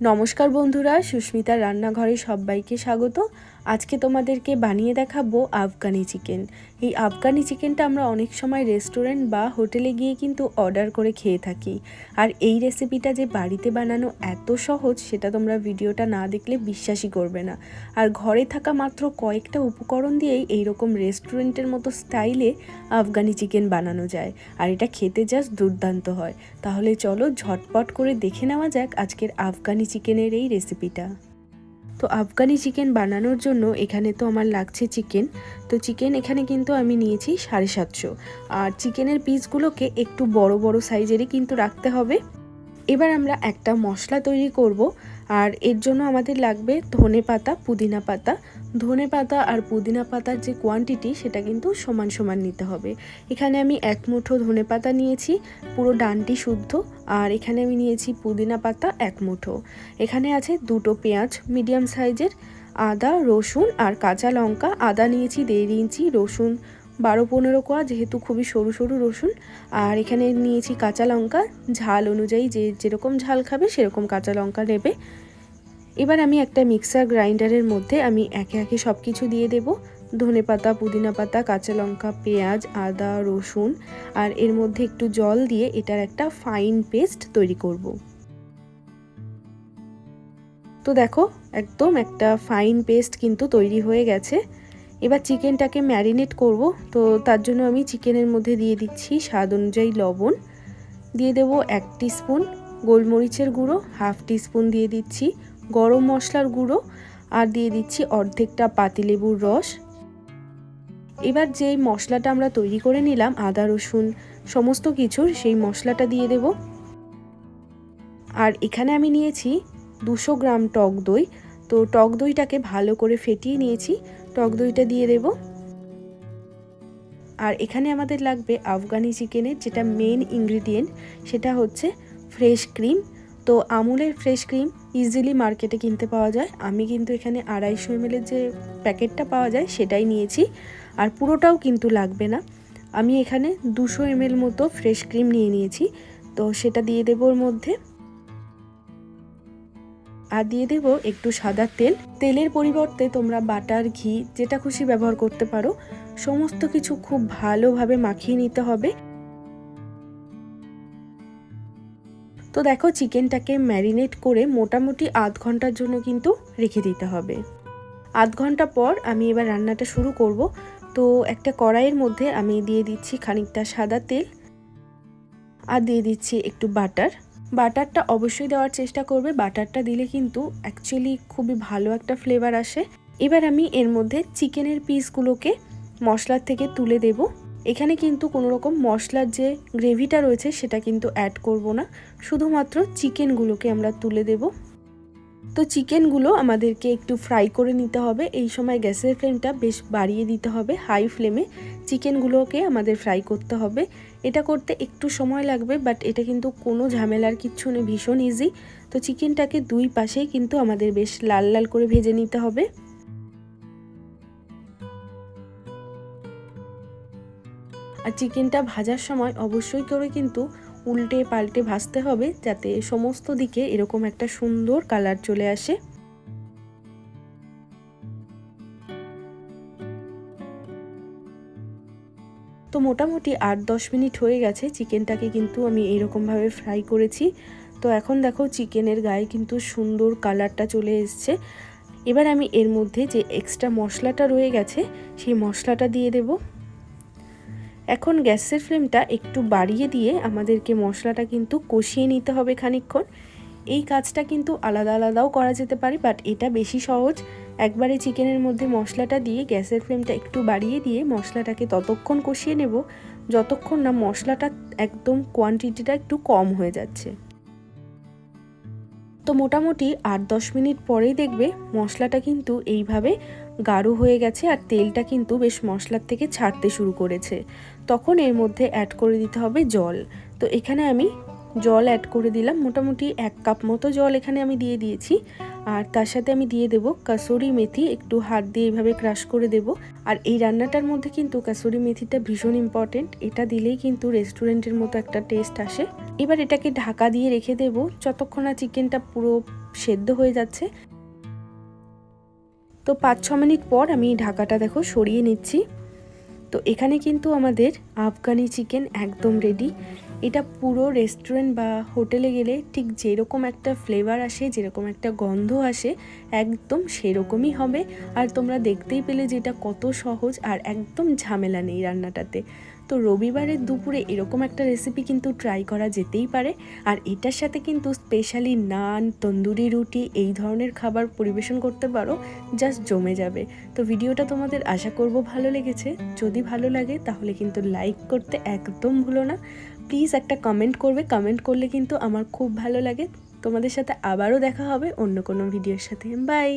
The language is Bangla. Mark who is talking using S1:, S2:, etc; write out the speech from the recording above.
S1: নমস্কার বন্ধুরা সুস্মিতা রান্নাঘরে সবাইকে স্বাগত। আজকে তোমাদেরকে বানিয়ে দেখাবো আফগানি চিকেন। এই আফগানি চিকেনটা আমরা অনেক সময় রেস্টুরেন্ট বা হোটেলে গিয়ে কিন্তু অর্ডার করে খেয়ে থাকি। আর এই রেসিপিটা যে বাড়িতে বানানো এত সহজ, সেটা তোমরা ভিডিওটা না দেখলে বিশ্বাসই করবে না। আর ঘরে থাকা মাত্র কয়েকটা উপকরণ দিয়েই এইরকম রেস্টুরেন্টের মতো স্টাইলে আফগানি চিকেন বানানো যায়। আর এটা খেতে জাস্ট দুর্দান্ত হয়। তাহলে চলো ঝটপট করে দেখে নেওয়া যাক আজকের আফগানি চিকেনের এই রেসিপিটা। তো আফগানি চিকেন বানানোর জন্য এখানে তো আমার লাগছে চিকেন। তো চিকেন এখানে কিন্তু আমি নিয়েছি সাড়ে সাতশো। আর চিকেনের পিসগুলোকে একটু বড় বড় সাইজেরই কিন্তু রাখতে হবে। এবার আমরা একটা মশলা তৈরি করব, আর এর জন্য আমাদের লাগবে ধনে পাতা, পুদিনা পাতা। ধনে পাতা আর পুদিনা পাতার যে কোয়ান্টিটি সেটা কিন্তু সমান সমান নিতে হবে। এখানে আমি এক মুঠো ধনে পাতা নিয়েছি, পুরো ডানটি শুদ্ধ, আর এখানে আমি নিয়েছি পুদিনা পাতা এক মুঠো। এখানে আছে দুটো পেঁয়াজ মিডিয়াম সাইজের আদা, রসুন আর কাঁচা লঙ্কা। আদা নিয়েছি দেড় ইঞ্চি, রসুন বারো পনেরো কোয়া, যেহেতু খুবই সরু সরু রসুন। আর এখানে নিয়েছি কাঁচা লঙ্কা। ঝাল অনুযায়ী যে যেরকম ঝাল খাবে, সেরকম কাঁচা লঙ্কা নেবে এবার আমি একটা মিক্সার গ্রাইন্ডারের মধ্যে আমি একে একে সব কিছু দিয়ে দেব। ধনে পাতা, পুদিনা পাতা, কাঁচা লঙ্কা, পেঁয়াজ, আদা, রসুন। আর এর মধ্যে একটু জল দিয়ে এটার একটা ফাইন পেস্ট তৈরি করব। তো দেখো, একদম একটা ফাইন পেস্ট কিন্তু তৈরি হয়ে গেছে। এবার চিকেনটাকে ম্যারিনেট করব, তো তার জন্য আমি চিকেনের মধ্যে দিয়ে দিচ্ছি স্বাদ অনুযায়ী লবণ। দিয়ে দেব এক স্পুন গোলমরিচের গুঁড়ো, হাফ স্পুন দিয়ে দিচ্ছি গরম মশলার গুঁড়ো, আর দিয়ে দিচ্ছি অর্ধেকটা পাতিলেবুর রস। এবার যেই মশলাটা আমরা তৈরি করে নিলাম, আদা, রসুন, সমস্ত কিছুর, সেই মশলাটা দিয়ে দেব। আর এখানে আমি নিয়েছি দুশো গ্রাম টক দই, তো টক দইটাকে ভালো করে ফেটিয়ে নিয়েছি। টক দইটা দিয়ে দেব। আর এখানে আমাদের লাগবে আফগানি চিকেনের যেটা মেন ইনগ্রিডিয়েন্ট সেটা হচ্ছে ফ্রেশ ক্রিম তো আমুলের ফ্রেশ ক্রিম ইজিলি মার্কেটে কিনতে পাওয়া যায়। আমি কিন্তু এখানে আড়াইশো এমএলের যে প্যাকেটটা পাওয়া যায়, সেটাই নিয়েছি। আর পুরোটাও কিন্তু লাগবে না। আমি এখানে দুশো এমএল মতো ফ্রেশ ক্রিম নিয়ে নিয়েছি। তো সেটা দিয়ে দেবো ওর মধ্যে। আর দিয়ে দেব একটু সাদা তেল। তেলের পরিবর্তে তোমরা বাটার ঘি যেটা খুশি ব্যবহার করতে পারো। সমস্ত কিছু খুব ভালোভাবে মাখিয়ে নিতে হবে। তো দেখো চিকেনটাকে ম্যারিনেট করে মোটামুটি আধ ঘণ্টার জন্য কিন্তু রেখে দিতে হবে। আধ ঘণ্টা পর আমি এবার রান্নাটা শুরু করব। তো একটা কড়াইয়ের মধ্যে আমি দিয়ে দিচ্ছি খানিকটা সাদা তেল। আর দিয়ে দিচ্ছি একটু বাটার। বাটারটা অবশ্যই দেওয়ার চেষ্টা করবে। বাটারটা দিলে কিন্তু অ্যাকচুয়ালি খুবই ভালো একটা ফ্লেভার আসে। এবার আমি এর মধ্যে চিকেনের পিসগুলোকে মশলার থেকে তুলে দেব। এখানে কিন্তু কোনো রকম মশলার যে গ্রেভিটা রয়েছে সেটা কিন্তু অ্যাড করব না। শুধুমাত্র চিকেনগুলোকে আমরা তুলে দেব। তো চিকেনগুলো আমাদেরকে একটু ফ্রাই করে নিতে হবে। এই সময় গ্যাসের ফ্লেমটা বেশ বাড়িয়ে দিতে হবে। হাই ফ্লেমে চিকেনগুলোকে আমাদের ফ্রাই করতে হবে। এটা করতে একটু সময় লাগবে বাট এটা কিন্তু কোনো ঝামেলার কিচ্ছু নেই, ভীষণ ইজি তো চিকেনটাকে দুই পাশেই কিন্তু আমাদের বেশ লাল লাল করে ভেজে নিতে হবে। আর চিকেনটা ভাজার সময় অবশ্যই করে কিন্তু উল্টে পাল্টে ভাজতে হবে, যাতে সমস্ত দিকে এরকম একটা সুন্দর কালার চলে আসে। তো মোটামুটি আট দশ মিনিট হয়ে গেছে। চিকেনটাকে কিন্তু আমি এইরকমভাবে ফ্রাই করেছি। তো এখন দেখো চিকেনের গায়ে কিন্তু সুন্দর কালারটা চলে এসছে। এবার আমি এর মধ্যে যে এক্সট্রা মশলাটা রয়ে গেছে, সেই মশলাটা দিয়ে দেবো। এখন গ্যাসের ফ্লেমটা একটু বাড়িয়ে দিয়ে আমাদেরকে মশলাটা কিন্তু কষিয়ে নিতে হবে খানিক্ষণ এই কাজটা কিন্তু আলাদা আলাদাও করা যেতে পারে বাট এটা বেশি সহজ। একবারে চিকেনের মধ্যে মশলাটা দিয়ে, গ্যাসের ফ্লেমটা একটু বাড়িয়ে দিয়ে মশলাটাকে ততক্ষণ কষিয়ে নেব, যতক্ষণ না মশলাটা একদম কোয়ান্টিটিটা একটু কম হয়ে যাচ্ছে। তো মোটামুটি আট দশ মিনিট পরেই দেখবে মশলাটা কিন্তু এইভাবে গাঢ় হয়ে গেছে আর তেলটা কিন্তু বেশ মশলার থেকে ছাড়তে শুরু করেছে। তখন এর মধ্যে অ্যাড করে দিতে হবে জল। তো এখানে আমি জল অ্যাড করে দিলাম। মোটামুটি এক কাপ মতো জল এখানে আমি দিয়ে দিয়েছি। আর তার সাথে আমি দিয়ে দেব কাসুরি মেথি। একটু হাত দিয়ে এইভাবে ক্রাশ করে দেব। আর এই রান্নাটার মধ্যে কিন্তু কাসুরি মেথিটা ভীষণ ইম্পর্টেন্ট এটা দিলেই কিন্তু রেস্টুরেন্টের মতো একটা টেস্ট আসে। এবার এটাকে ঢাকা দিয়ে রেখে দেব। যতক্ষণ না চিকেনটা পুরো সেদ্ধ হয়ে যাচ্ছে। তো পাঁচ ছ মিনিট পর আমি ঢাকাটা দেখো সরিয়ে নিচ্ছি। তো এখানে কিন্তু আমাদের আফগানি চিকেন একদম রেডি এটা পুরো রেস্টুরেন্ট বা হোটেলে গেলে ঠিক যেরকম একটা ফ্লেভার আসে, যেরকম একটা গন্ধ আসে, একদম সেরকমই হবে। আর তোমরা দেখতেই পেলে যে এটা কত সহজ আর একদম ঝামেলা নেই রান্নাটাতে। তো রবিবারের দুপুরে এরকম একটা রেসিপি কিন্তু ট্রাই করা যেতেই পারে। আর এটার সাথে কিন্তু স্পেশালি নান তন্দুরি রুটি এই ধরনের খাবার পরিবেশন করতে পারো জাস্ট জমে যাবে। তো ভিডিওটা তোমাদের আশা করব ভালো লেগেছে। যদি ভালো লাগে তাহলে কিন্তু লাইক করতে একদম ভুলো না। প্লিজ একটা কমেন্ট করবে। কমেন্ট করলে কিন্তু আমার খুব ভালো লাগে। তোমাদের সাথে আবারও দেখা হবে অন্য কোনো ভিডিওর সাথে। বাই